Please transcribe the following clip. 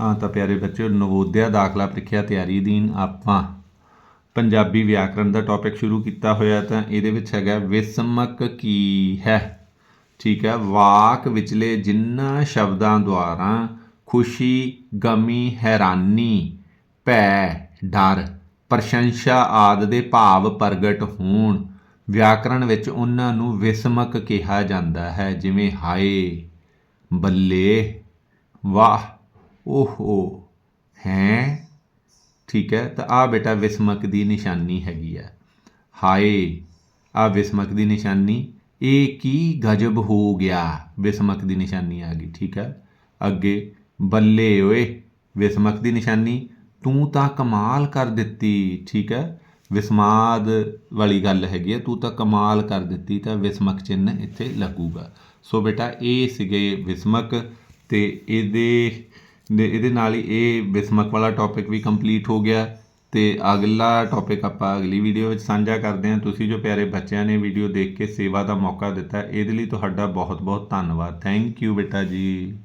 ਹਾਂ ਤਾਂ ਪਿਆਰੇ ਬੱਚਿਓ, ਨਵੋਦਿਆ ਦਾਖਲਾ ਪ੍ਰੀਖਿਆ ਤਿਆਰੀ ਦੀਨ ਆਪਾਂ ਪੰਜਾਬੀ ਵਿਆਕਰਣ ਦਾ ਟੌਪਿਕ ਸ਼ੁਰੂ ਕੀਤਾ ਹੋਇਆ ਤਾਂ ਇਹਦੇ ਵਿੱਚ ਹੈਗਾ ਵਿਸਮਕ ਕੀ ਹੈ? ਠੀਕ ਹੈ, ਵਾਕ ਵਿਚਲੇ ਜਿਨ੍ਹਾਂ ਸ਼ਬਦਾਂ ਦੁਆਰਾ ਖੁਸ਼ੀ, ਗਮੀ, ਹੈਰਾਨੀ, ਭੈ, ਡਰ, ਪ੍ਰਸ਼ੰਸਾ ਆਦਿ ਦੇ ਭਾਵ ਪ੍ਰਗਟ ਹੋਣ, ਵਿਆਕਰਣ ਵਿੱਚ ਉਹਨਾਂ ਨੂੰ ਵਿਸਮਕ ਕਿਹਾ ਜਾਂਦਾ ਹੈ, ਜਿਵੇਂ ਹਾਏ, ਬੱਲੇ, ਵਾਹ। ਓਹੋ, ਹੈ? ਠੀਕ ਹੈ, ਤਾਂ ਆ ਬੇਟਾ ਵਿਸਮਕ ਦੀ ਨਿਸ਼ਾਨੀ ਹੈਗੀ ਆ। ਹਾਏ ਆ ਵਿਸਮਕ ਦੀ ਨਿਸ਼ਾਨੀ, ਇਹ ਕੀ ਗਜਬ ਹੋ ਗਿਆ? ਵਿਸਮਕ ਦੀ ਨਿਸ਼ਾਨੀ ਆ ਗਈ, ਠੀਕ ਹੈ? ਅੱਗੇ, ਬੱਲੇ ਓਏ, ਵਿਸਮਕ ਦੀ ਨਿਸ਼ਾਨੀ, ਤੂੰ ਤਾਂ ਕਮਾਲ ਕਰ ਦਿੱਤੀ, ਠੀਕ ਹੈ? ਵਿਸਮਾਦ ਵਾਲੀ ਗੱਲ ਹੈਗੀ ਹੈ ਤੂੰ ਤਾਂ ਕਮਾਲ ਕਰ ਦਿੱਤੀ, ਤਾਂ ਵਿਸਮਕ ਚਿੰਨ੍ਹ ਇੱਥੇ ਲੱਗੂਗਾ। ਸੋ ਬੇਟਾ, ਇਹ ਸੀਗੇ ਵਿਸਮਕ ਤੇ ਇਹਦੇ ਦੇ- ਇਹਦੇ ਨਾਲ ਹੀ ਇਹ ਵਿਸਮਕ ਵਾਲਾ ਟੌਪਿਕ ਵੀ ਕੰਪਲੀਟ ਹੋ ਗਿਆ ਤੇ ਅਗਲਾ ਟੌਪਿਕ ਆਪਾਂ ਅਗਲੀ ਵੀਡੀਓ ਵਿੱਚ ਸਾਂਝਾ ਕਰਦੇ ਹਾਂ। ਤੁਸੀਂ ਜੋ ਪਿਆਰੇ ਬੱਚਿਆਂ ਨੇ ਵੀਡੀਓ ਦੇਖ ਕੇ ਸੇਵਾ ਦਾ ਮੌਕਾ ਦਿੱਤਾ, ਇਹਦੇ ਲਈ ਤੁਹਾਡਾ ਬਹੁਤ ਬਹੁਤ ਧੰਨਵਾਦ। ਥੈਂਕ ਯੂ ਬੇਟਾ ਜੀ।